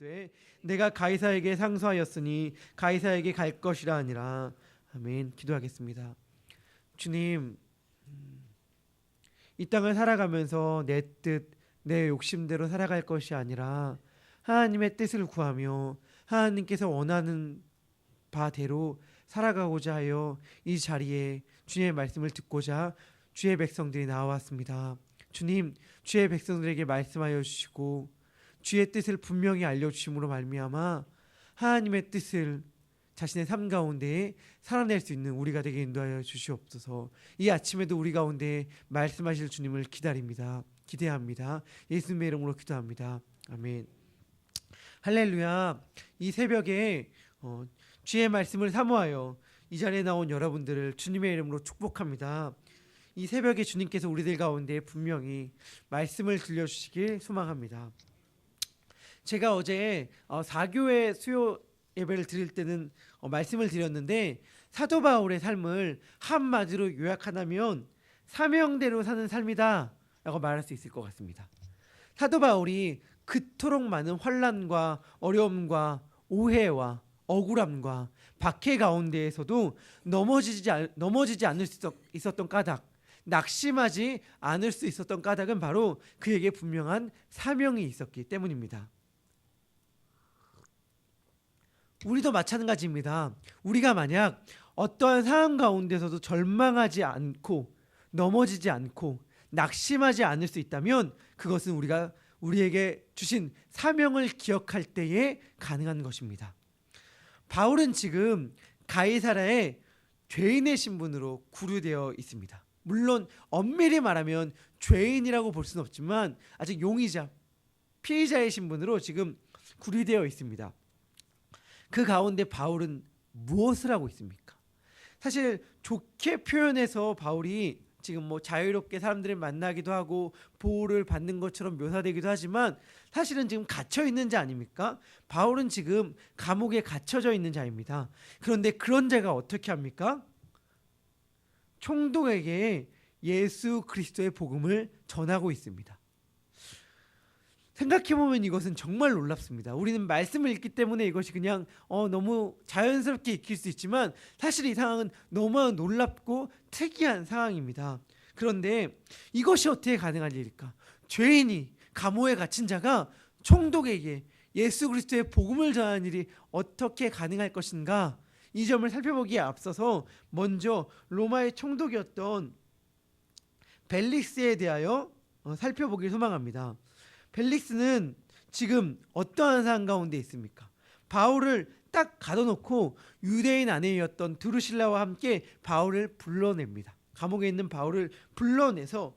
이르되 내가 가이사에게 상소하였으니 가이사에게 갈 것이라 아니라 아멘 기도하겠습니다. 주님 음, 이 땅을 살아가면서 내 뜻, 내 욕심대로 살아갈 것이 아니라 하나님의 뜻을 구하며 하나님께서 원하는 바대로 살아가고자 하여 이 자리에 주님의 말씀을 듣고자 주의 백성들이 나왔습니다. 주님, 주의 백성들에게 말씀하여 주시고 주의 뜻을 분명히 알려 주심으로 말미암아 하나님의 뜻을 자신의 삶 가운데 살아낼 수 있는 우리가 되게 인도하여 주시옵소서. 이 아침에도 우리 가운데 말씀하실 주님을 기다립니다. 기대합니다. 예수님의 이름으로 기도합니다. 아멘. 할렐루야. 이 새벽에 어, 주의 말씀을 사모하여 이 자리에 나온 여러분들을 주님의 이름으로 축복합니다. 이 새벽에 주님께서 우리들 가운데 분명히 말씀을 들려주시길 소망합니다. 제가 어제 어, 4교회 수요 예배를 드릴 때는 어, 말씀을 드렸는데 사도 바울의 삶을 한마디로 요약하자면 사명대로 사는 삶이다 라고 말할 수 있을 것 같습니다. 사도 바울이 그토록 많은 환란과 어려움과 오해와 억울함과 박해 가운데에서도 넘어지지 않- 넘어지지 않을 수 있었- 있었던 까닭, 낙심하지 않을 수 있었던 까닭은 바로 그에게 분명한 사명이 있었기 때문입니다. 우리도 마찬가지입니다. 우리가 만약 어떠한 상황 가운데서도 절망하지 않고 넘어지지 않고 낙심하지 않을 수 있다면 그것은 우리가 우리에게 주신 사명을 기억할 때에 가능한 것입니다. 바울은 지금 가이사라의 죄인의 신분으로 구류되어 있습니다. 물론 엄밀히 말하면 죄인이라고 볼 수는 없지만 아직 용의자, 피의자의 신분으로 지금 구류되어 있습니다. 그 가운데 바울은 무엇을 하고 있습니까? 사실 좋게 표현해서 바울이 지금 뭐 자유롭게 사람들을 만나기도 하고 보호를 받는 것처럼 묘사되기도 하지만 사실은 지금 갇혀 있는 자 아닙니까? 바울은 지금 감옥에 갇혀져 있는 자입니다. 그런데 그런 자가 어떻게 합니까? 총독에게 예수 그리스도의 복음을 전하고 있습니다. 생각해 보면 이것은 정말 놀랍습니다. 우리는 말씀을 읽기 때문에 이것이 그냥 어, 너무 자연스럽게 읽힐 수 있지만 사실 이 상황은 너무 놀랍고 특이한 상황입니다. 그런데 이것이 어떻게 가능한 일일까? 죄인이 감옥에 갇힌 자가 총독에게 예수 그리스도의 복음을 전하는 일이 어떻게 가능할 것인가? 이 점을 살펴보기에 앞서서 먼저 로마의 총독이었던 벨릭스에 대하여 어, 살펴보길 소망합니다. 벨릭스는 지금 어떠한 상황 가운데 있습니까? 바울을 딱 가둬놓고 유대인 아내였던 드루실라와 함께 바울을 불러냅니다. 감옥에 있는 바울을 불러내서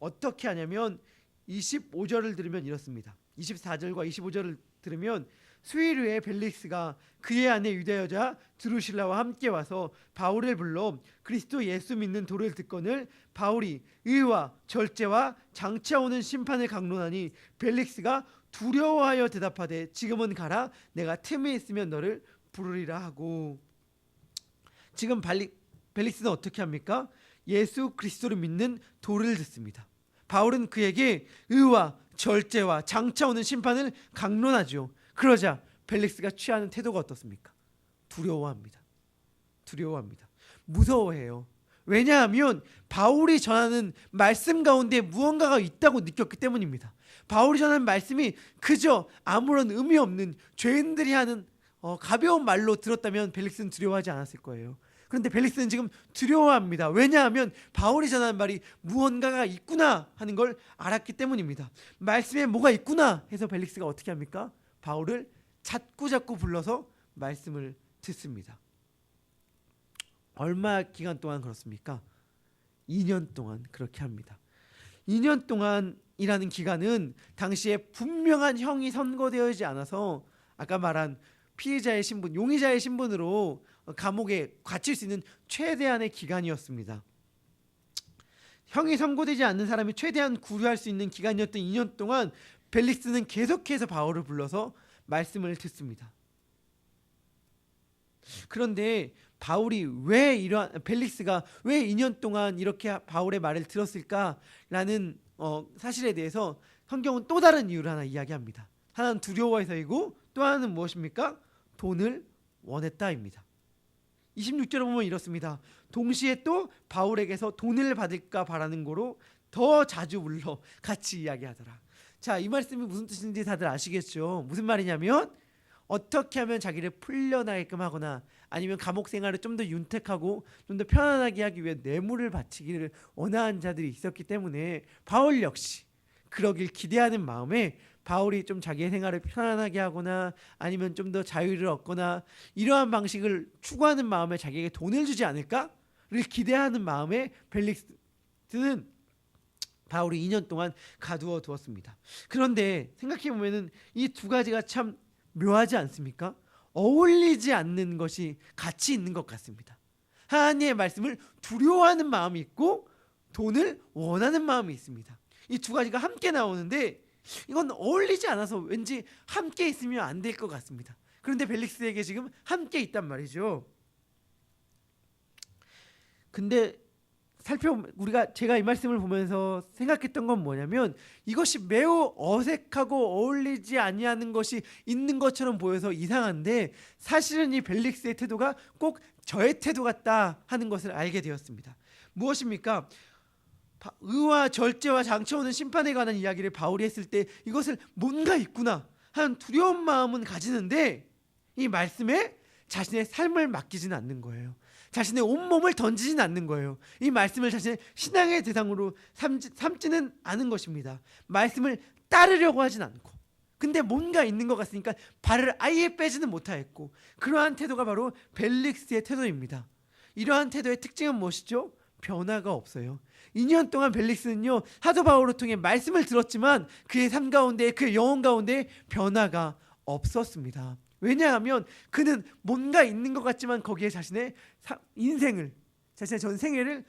어떻게 하냐면 25절을 들으면 이렇습니다. 24절과 25절을 들으면 수일 후에 벨릭스가 그의 아내 유대 여자 드루실라와 함께 와서 바울을 불러 그리스도 예수 믿는 도를 듣거늘 바울이 의와 절제와 장차 오는 심판을 강론하니 벨릭스가 두려워하여 대답하되 지금은 가라 내가 틈에 있으면 너를 부르리라 하고 지금 발리, 벨릭스는 어떻게 합니까? 예수 그리스도를 믿는 도를 듣습니다. 바울은 그에게 의와 절제와 장차 오는 심판을 강론하죠. 그러자 벨릭스가 취하는 태도가 어떻습니까? 두려워합니다. 두려워합니다. 무서워해요. 왜냐하면 바울이 전하는 말씀 가운데 무언가가 있다고 느꼈기 때문입니다. 바울이 전하는 말씀이 그저 아무런 의미 없는 죄인들이 하는 어, 가벼운 말로 들었다면 벨릭스는 두려워하지 않았을 거예요. 그런데 벨릭스는 지금 두려워합니다. 왜냐하면 바울이 전하는 말이 무언가가 있구나 하는 걸 알았기 때문입니다. 말씀에 뭐가 있구나 해서 벨릭스가 어떻게 합니까? 바울을 자꾸 자꾸 불러서 말씀을 듣습니다. 얼마 기간 동안 그렇습니까? 2년 동안 그렇게 합니다. 2년 동안이라는 기간은 당시에 분명한 형이 선고되어지지 않아서 아까 말한 피해자의 신분, 용의자의 신분으로 감옥에 갇힐 수 있는 최대한의 기간이었습니다. 형이 선고되지 않는 사람이 최대한 구류할 수 있는 기간이었던 2년 동안 벨릭스는 계속해서 바울을 불러서 말씀을 듣습니다. 그런데 바울이 왜 이러한 벨릭스가 왜 2년 동안 이렇게 바울의 말을 들었을까라는 어, 사실에 대해서 성경은 또 다른 이유를 하나 이야기합니다. 하나는 두려워해서이고 또 하나는 무엇입니까? 돈을 원했다입니다. 26절에 보면 이렇습니다. 동시에 또 바울에게서 돈을 받을까 바라는 거로 더 자주 불러 같이 이야기하더라. 자, 이 말씀이 무슨 뜻인지 다들 아시겠죠? 무슨 말이냐면 어떻게 하면 자기를 풀려나게끔 하거나 아니면 감옥 생활을 좀 더 윤택하고 좀 더 편안하게 하기 위해 뇌물을 바치기를 원하는 자들이 있었기 때문에 바울 역시 그러길 기대하는 마음에 바울이 좀 자기의 생활을 편안하게 하거나 아니면 좀 더 자유를 얻거나 이러한 방식을 추구하는 마음에 자기에게 돈을 주지 않을까를 기대하는 마음에 벨릭스는 바울이 2년 동안 가두어 두었습니다. 그런데 생각해 보면은 이 두 가지가 참 묘하지 않습니까? 어울리지 않는 것이 같이 있는 것 같습니다. 하나님의 말씀을 두려워하는 마음이 있고 돈을 원하는 마음이 있습니다. 이 두 가지가 함께 나오는데 이건 어울리지 않아서 왠지 함께 있으면 안 될 것 같습니다. 그런데 벨릭스에게 지금 함께 있단 말이죠. 근데 살펴 우리가 제가 이 말씀을 보면서 생각했던 건 뭐냐면 이것이 매우 어색하고 어울리지 아니하는 것이 있는 것처럼 보여서 이상한데 사실은 이 벨릭스의 태도가 꼭 저의 태도 같다 하는 것을 알게 되었습니다. 무엇입니까? 바- 의와 절제와 장차오는 심판에 관한 이야기를 바울이 했을 때 이것을 뭔가 있구나 하는 두려운 마음은 가지는데 이 말씀에 자신의 삶을 맡기지는 않는 거예요. 자신의 온몸을 던지진 않는 거예요. 이 말씀을 자신의 신앙의 대상으로 삼지, 삼지는 않은 것입니다. 말씀을 따르려고 하진 않고. 근데 뭔가 있는 것 같으니까 발을 아예 빼지는 못하였고 그러한 태도가 바로 벨릭스의 태도입니다. 이러한 태도의 특징은 무엇이죠? 변화가 없어요. 2년 동안 벨릭스는요 하도 바울을 통해 말씀을 들었지만 그의 삶 가운데 그의 영혼 가운데 변화가 없었습니다. 왜냐하면 그는 뭔가 있는 것 같지만 거기에 자신의 사- 인생을 자신의 전 생애를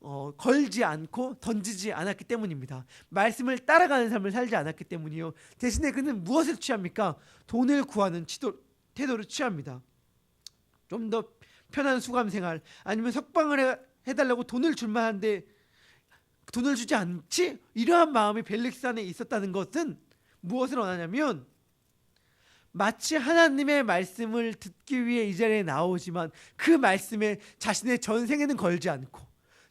어, 걸지 않고 던지지 않았기 때문입니다. 말씀을 따라가는 삶을 살지 않았기 때문이요. 대신에 그는 무엇을 취합니까? 돈을 구하는 지도, 태도를 취합니다. 좀 더 편한 수감 생활 아니면 석방을 해, 해달라고 돈을 줄 만 한데 돈을 주지 않지? 이러한 마음이 벨릭스 안에 있었다는 것은 무엇을 원하냐면 마치 하나님의 말씀을 듣기 위해 이 자리에 나오지만 그 말씀에 자신의 전생에는 걸지 않고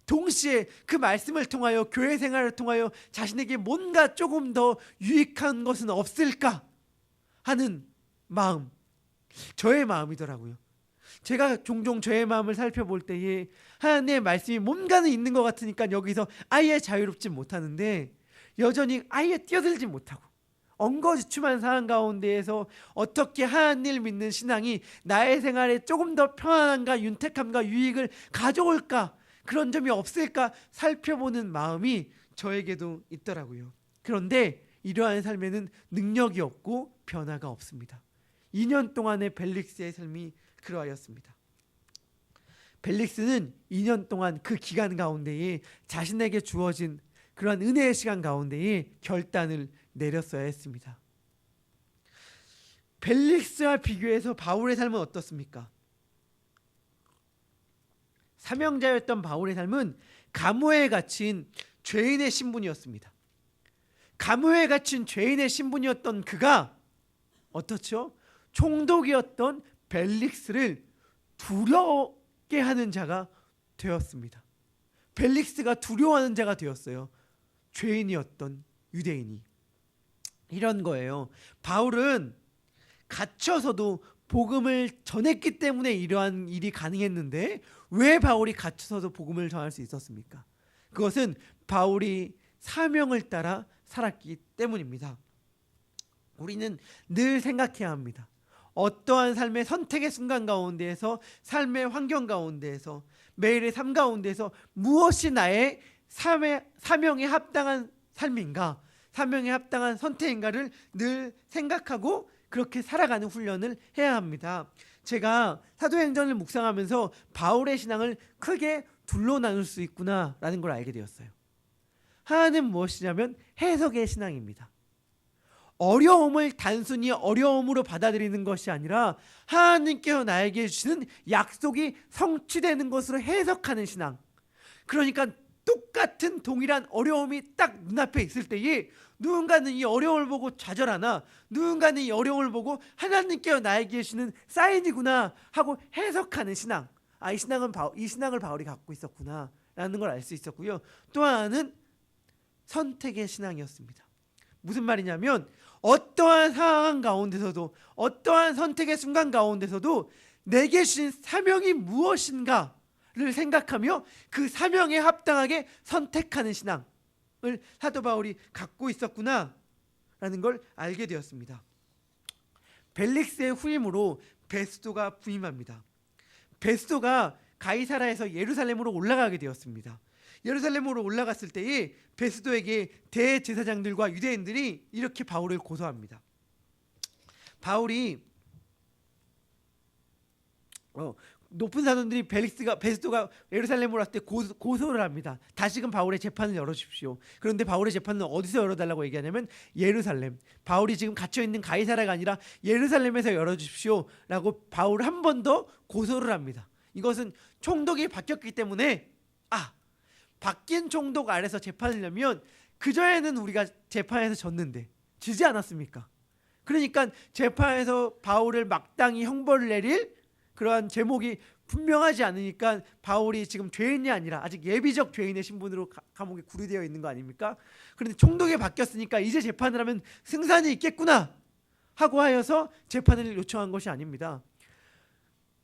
동시에 그 말씀을 통하여 교회 생활을 통하여 자신에게 뭔가 조금 더 유익한 것은 없을까 하는 마음 저의 마음이더라고요. 제가 종종 저의 마음을 살펴볼 때에 하나님의 말씀이 뭔가는 있는 것 같으니까 여기서 아예 자유롭지 못하는데 여전히 아예 뛰어들지 못하고 엉거주춤한 상황 가운데에서 어떻게 하나님을 믿는 신앙이 나의 생활에 조금 더 편안함과 윤택함과 유익을 가져올까 그런 점이 없을까 살펴보는 마음이 저에게도 있더라고요. 그런데 이러한 삶에는 능력이 없고 변화가 없습니다. 2년 동안의 벨릭스의 삶이 그러하였습니다. 벨릭스는 2년 동안 그 기간 가운데에 자신에게 주어진 그러한 은혜의 시간 가운데에 결단을 내렸어야 했습니다. 벨릭스와 비교해서 바울의 삶은 어떻습니까? 사명자였던 바울의 삶은 감호에 갇힌 죄인의 신분이었습니다. 감호에 갇힌 죄인의 신분이었던 그가 어떻죠? 총독이었던 벨릭스를 두렵게 하는 자가 되었습니다. 벨릭스가 두려워하는 자가 되었어요. 죄인이었던 유대인이 이런 거예요. 바울은 갇혀서도 복음을 전했기 때문에 이러한 일이 가능했는데 왜 바울이 갇혀서도 복음을 전할 수 있었습니까? 그것은 바울이 사명을 따라 살았기 때문입니다. 우리는 늘 생각해야 합니다. 어떠한 삶의 선택의 순간 가운데에서 삶의 환경 가운데에서 매일의 삶 가운데에서 무엇이 나의 삶의 사명에 합당한 삶인가, 사명에 합당한 선택인가를 늘 생각하고 그렇게 살아가는 훈련을 해야 합니다. 제가 사도행전을 묵상하면서 바울의 신앙을 크게 둘로 나눌 수 있구나라는 걸 알게 되었어요. 하나는 무엇이냐면 해석의 신앙입니다. 어려움을 단순히 어려움으로 받아들이는 것이 아니라 하나님께서 나에게 주시는 약속이 성취되는 것으로 해석하는 신앙. 그러니까 똑같은 동일한 어려움이 딱 눈앞에 있을 때에 누군가는 이 어려움을 보고 좌절하나 누군가는 이 어려움을 보고 하나님께서 나에게 주시는 사인이구나 하고 해석하는 신앙. 아, 이 신앙은 바, 이 신앙을 바울이 갖고 있었구나 라는 걸 알 수 있었고요. 또 하나는 선택의 신앙이었습니다. 무슨 말이냐면 어떠한 상황 가운데서도 어떠한 선택의 순간 가운데서도 내게 주신 사명이 무엇인가 를 생각하며 그 사명에 합당하게 선택하는 신앙을 사도 바울이 갖고 있었구나 라는 걸 알게 되었습니다. 벨릭스의 후임으로 베스도가 부임합니다. 베스도가 가이사라에서 예루살렘으로 올라가게 되었습니다. 예루살렘으로 올라갔을 때에 베스도에게 대제사장들과 유대인들이 이렇게 바울을 고소합니다. 바울이 어, 높은 사람들이 벨릭스가 베스도가 예루살렘으로 왔을 때 고소, 고소를 합니다. 다시금 바울의 재판을 열어주십시오. 그런데 바울의 재판은 어디서 열어달라고 얘기하냐면 예루살렘. 바울이 지금 갇혀 있는 가이사라가 아니라 예루살렘에서 열어주십시오라고 바울 한 번 더 고소를 합니다. 이것은 총독이 바뀌었기 때문에 아 바뀐 총독 아래서 재판을 내면 그 전에는 우리가 재판에서 졌는데 지지 않았습니까? 그러니까 재판에서 바울을 막당히 형벌을 내릴 그러한 제목이 분명하지 않으니까 바울이 지금 죄인이 아니라 아직 예비적 죄인의 신분으로 가, 감옥에 구류되어 있는 거 아닙니까? 그런데 총독이 바뀌었으니까 이제 재판을 하면 승산이 있겠구나 하고 하여서 재판을 요청한 것이 아닙니다.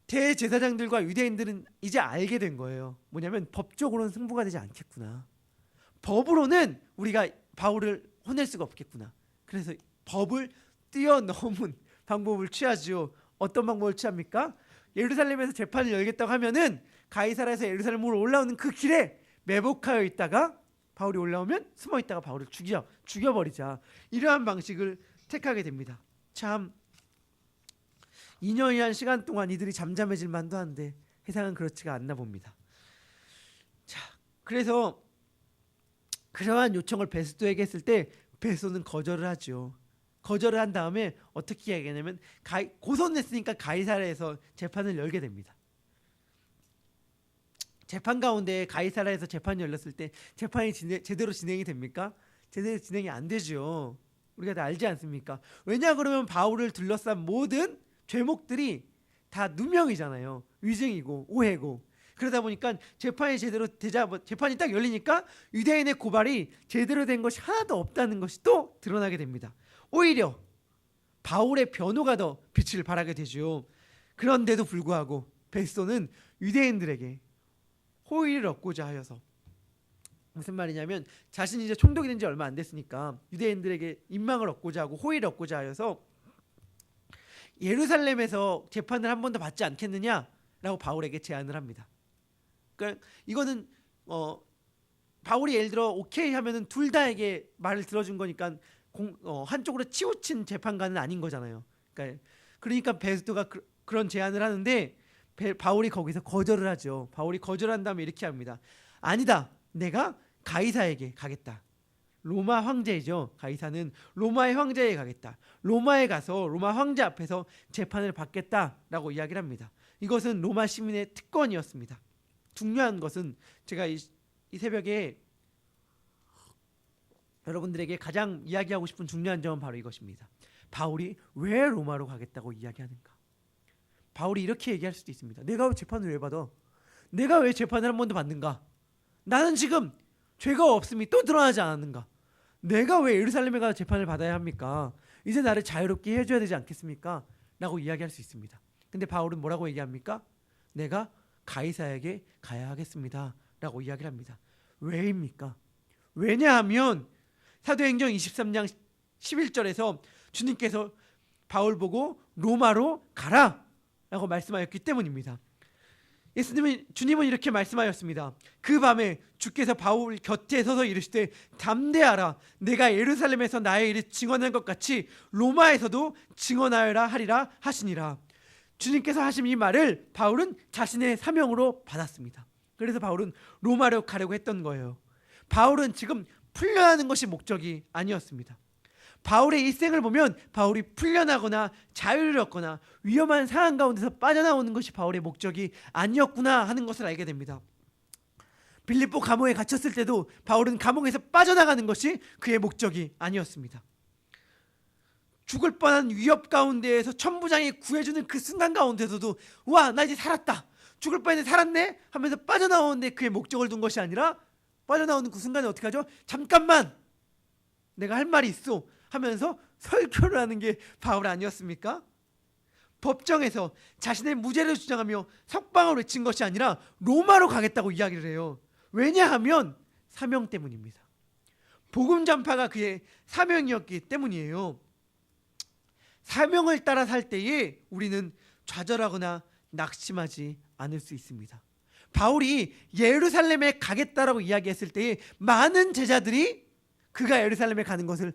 대제사장들과 유대인들은 이제 알게 된 거예요. 뭐냐면 법적으로는 승부가 되지 않겠구나. 법으로는 우리가 바울을 혼낼 수가 없겠구나. 그래서 법을 뛰어넘은 방법을 취하지요. 어떤 방법을 취합니까? 예루살렘에서 재판을 열겠다고 하면은 가이사라에서 예루살렘으로 올라오는 그 길에 매복하여 있다가 바울이 올라오면 숨어 있다가 바울을 죽여 죽여버리자 이러한 방식을 택하게 됩니다. 참 2년이란 시간 동안 이들이 잠잠해질 만도 한데 세상은 그렇지가 않나 봅니다. 자, 그래서 그러한 요청을 베스도에게 했을 때 베스도는 거절을 하죠. 거절을 한 다음에 어떻게 얘기하냐면 가이, 고소했으니까 가이사라에서 재판을 열게 됩니다. 재판 가운데 가이사라에서 재판이 열렸을 때 재판이 진행, 제대로 진행이 됩니까? 제대로 진행이 안 되죠. 우리가 다 알지 않습니까? 왜냐 그러면 바울을 둘러싼 모든 죄목들이 다 누명이잖아요. 위증이고 오해고. 그러다 보니까 재판이 제대로 되자 재판이 딱 열리니까 유대인의 고발이 제대로 된 것이 하나도 없다는 것이 또 드러나게 됩니다. 오히려 바울의 변호가 더 빛을 발하게 되죠. 그런데도 불구하고 베스도는 유대인들에게 호의를 얻고자 하여서 무슨 말이냐면 자신이 이제 총독이 된 지 얼마 안 됐으니까 유대인들에게 인망을 얻고자 하고 호의를 얻고자 하여서 예루살렘에서 재판을 한 번 더 받지 않겠느냐라고 바울에게 제안을 합니다. 그러니까 이거는 어 바울이 예를 들어 오케이 하면은 둘 다에게 말을 들어준 거니까 공, 어, 한쪽으로 치우친 재판관은 아닌 거잖아요. 그러니까 그러니까 베스도가 그, 런 제안을 하는데 베, 바울이 거기서 거절을 하죠. 바울이 거절한 다음에 이렇게 합니다. 아니다. 내가 가이사에게 가겠다. 로마 황제이죠. 가이사는 로마의 황제에 가겠다. 로마에 가서 로마 황제 앞에서 재판을 받겠다라고 이야기를 합니다. 이것은 로마 시민의 특권이었습니다. 중요한 것은 제가 이, 이 새벽에 여러분들에게 가장 이야기하고 싶은 중요한 점은 바로 이것입니다. 바울이 왜 로마로 가겠다고 이야기하는가? 바울이 이렇게 얘기할 수도 있습니다. 내가 왜 재판을 왜 받아? 내가 왜 재판을 한 번도 받는가? 나는 지금 죄가 없음이 또 드러나지 않았는가? 내가 왜 예루살렘에 가서 재판을 받아야 합니까? 이제 나를 자유롭게 해줘야 되지 않겠습니까? 라고 이야기할 수 있습니다. 근데 바울은 뭐라고 얘기합니까? 내가 가이사에게 가야 하겠습니다. 라고 이야기를 합니다. 왜입니까? 왜냐하면 사도행전 23장 11절에서 주님께서 바울 보고 로마로 가라 라고 말씀하였기 때문입니다. 예수님은 주님은 이렇게 말씀하였습니다. 그 밤에 주께서 바울 곁에 서서 이르시되 담대하라 내가 예루살렘에서 나의 일을 증언한 것 같이 로마에서도 증언하여라 하리라 하시니라. 주님께서 하신 이 말을 바울은 자신의 사명으로 받았습니다. 그래서 바울은 로마로 가려고 했던 거예요. 바울은 지금 풀려나는 것이 목적이 아니었습니다. 바울의 일생을 보면 바울이 풀려나거나 자유를 얻거나 위험한 상황 가운데서 빠져나오는 것이 바울의 목적이 아니었구나 하는 것을 알게 됩니다. 빌립보 감옥에 갇혔을 때도 바울은 감옥에서 빠져나가는 것이 그의 목적이 아니었습니다. 죽을 뻔한 위협 가운데에서 천부장이 구해주는 그 순간 가운데서도 와 나 이제 살았다 죽을 뻔했는데 살았네 하면서 빠져나오는데 그의 목적을 둔 것이 아니라 빠져나오는 그 순간에 어떻게 하죠? 잠깐만 내가 할 말이 있어 하면서 설교를 하는 게 바울 아니었습니까? 법정에서 자신의 무죄를 주장하며 석방을 외친 것이 아니라 로마로 가겠다고 이야기를 해요. 왜냐하면 사명 때문입니다. 복음 전파가 그의 사명이었기 때문이에요. 사명을 따라 살 때에 우리는 좌절하거나 낙심하지 않을 수 있습니다. 바울이 예루살렘에 가겠다라고 이야기했을 때에 많은 제자들이 그가 예루살렘에 가는 것을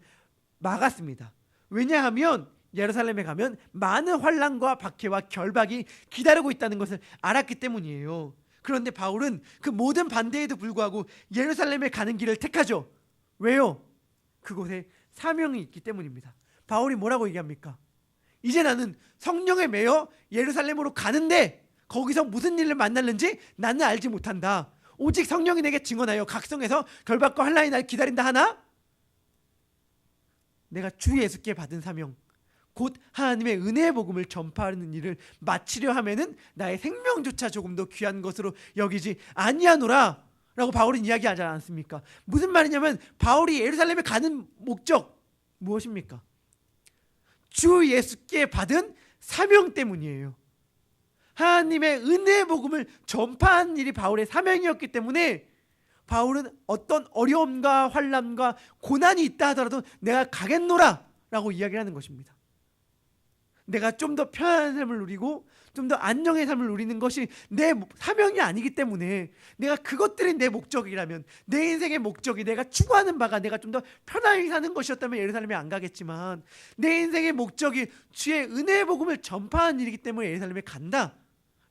막았습니다. 왜냐하면 예루살렘에 가면 많은 환란과 박해와 결박이 기다리고 있다는 것을 알았기 때문이에요. 그런데 바울은 그 모든 반대에도 불구하고 예루살렘에 가는 길을 택하죠. 왜요? 그곳에 사명이 있기 때문입니다. 바울이 뭐라고 얘기합니까? 이제 나는 성령에 매여 예루살렘으로 가는데 거기서 무슨 일을 만날는지 나는 알지 못한다. 오직 성령이 내게 증언하여 각성에서 결박과 환란이 날 기다린다 하나 내가 주 예수께 받은 사명 곧 하나님의 은혜의 복음을 전파하는 일을 마치려 하면은 나의 생명조차 조금 더 귀한 것으로 여기지 아니하노라 라고 바울은 이야기하지 않습니까? 무슨 말이냐면 바울이 예루살렘에 가는 목적 무엇입니까? 주 예수께 받은 사명 때문이에요. 하나님의 은혜의 복음을 전파하는 일이 바울의 사명이었기 때문에 바울은 어떤 어려움과 환란과 고난이 있다 하더라도 내가 가겠노라라고 이야기를 하는 것입니다. 내가 좀 더 편안한 삶을 누리고 좀 더 안정의 삶을 누리는 것이 내 사명이 아니기 때문에 내가 그것들이 내 목적이라면 내 인생의 목적이 내가 추구하는 바가 내가 좀 더 편하게 사는 것이었다면 예루살렘에 안 가겠지만 내 인생의 목적이 주의 은혜의 복음을 전파하는 일이기 때문에 예루살렘에 간다.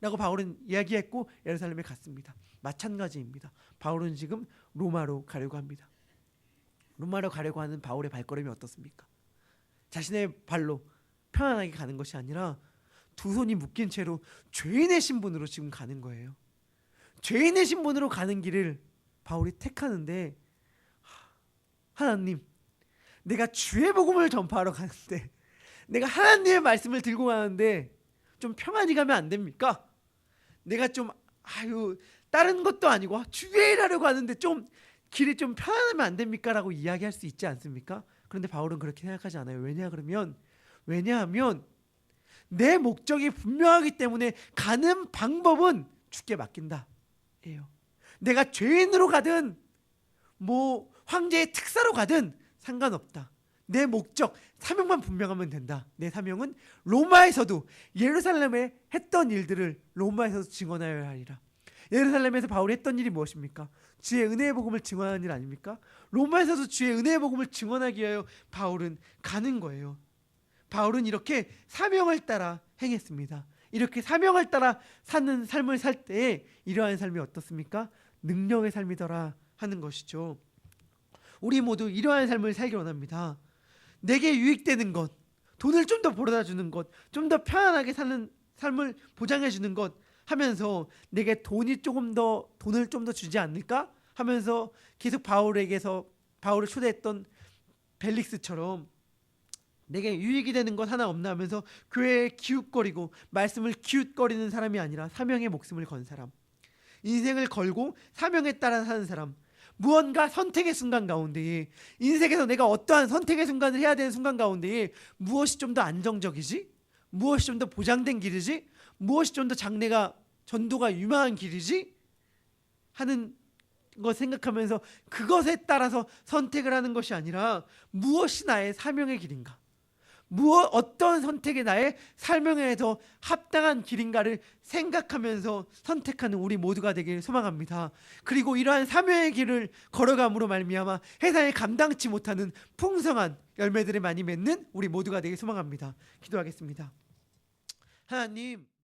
라고 바울은 이야기했고 예루살렘에 갔습니다. 마찬가지입니다. 바울은 지금 로마로 가려고 합니다. 로마로 가려고 하는 바울의 발걸음이 어떻습니까? 자신의 발로 편안하게 가는 것이 아니라 두 손이 묶인 채로 죄인의 신분으로 지금 가는 거예요. 죄인의 신분으로 가는 길을 바울이 택하는데 하나님, 내가 주의 복음을 전파하러 가는데 내가 하나님의 말씀을 들고 가는데 좀 평안히 가면 안 됩니까? 내가 좀 아유 다른 것도 아니고 주의 일하려고 하는데 좀 길이 좀 편안하면 안 됩니까라고 이야기할 수 있지 않습니까? 그런데 바울은 그렇게 생각하지 않아요. 왜냐 그러면 왜냐하면 내 목적이 분명하기 때문에 가는 방법은 주께 맡긴다. 예요. 내가 죄인으로 가든 뭐 황제의 특사로 가든 상관없다. 내 목적, 사명만 분명하면 된다. 내 사명은 로마에서도 예루살렘에 했던 일들을 로마에서도 증언하여야 하리라. 예루살렘에서 바울이 했던 일이 무엇입니까? 주의 은혜의 복음을 증언하는 일 아닙니까? 로마에서도 주의 은혜의 복음을 증언하기 위하여 바울은 가는 거예요. 바울은 이렇게 사명을 따라 행했습니다. 이렇게 사명을 따라 사는 삶을 살 때에 이러한 삶이 어떻습니까? 능력의 삶이더라 하는 것이죠. 우리 모두 이러한 삶을 살기 원합니다. 내게 유익되는 것, 돈을 좀 더 벌어다 주는 것, 좀 더 편안하게 사는 삶을 보장해 주는 것 하면서 내게 돈이 조금 더 돈을 좀 더 주지 않을까 하면서 계속 바울에게서 바울을 초대했던 벨릭스처럼 내게 유익이 되는 것 하나 없나 하면서 교회에 기웃거리고 말씀을 기웃거리는 사람이 아니라 사명의 목숨을 건 사람. 인생을 걸고 사명에 따라 사는 사람 무언가 선택의 순간 가운데에 인생에서 내가 어떠한 선택의 순간을 해야 되는 순간 가운데에 무엇이 좀 더 안정적이지? 무엇이 좀 더 보장된 길이지? 무엇이 좀 더 장래가 전도가 유망한 길이지? 하는 것 생각하면서 그것에 따라서 선택을 하는 것이 아니라 무엇이 나의 사명의 길인가? 무엇 어떤 선택이 나의 삶에 더 합당한 길인가를 생각하면서 선택하는 우리 모두가 되길 소망합니다. 그리고 이러한 사명의 길을 걸어감으로 말미암아 세상에 감당치 못하는 풍성한 열매들을 많이 맺는 우리 모두가 되길 소망합니다. 기도하겠습니다. 하나님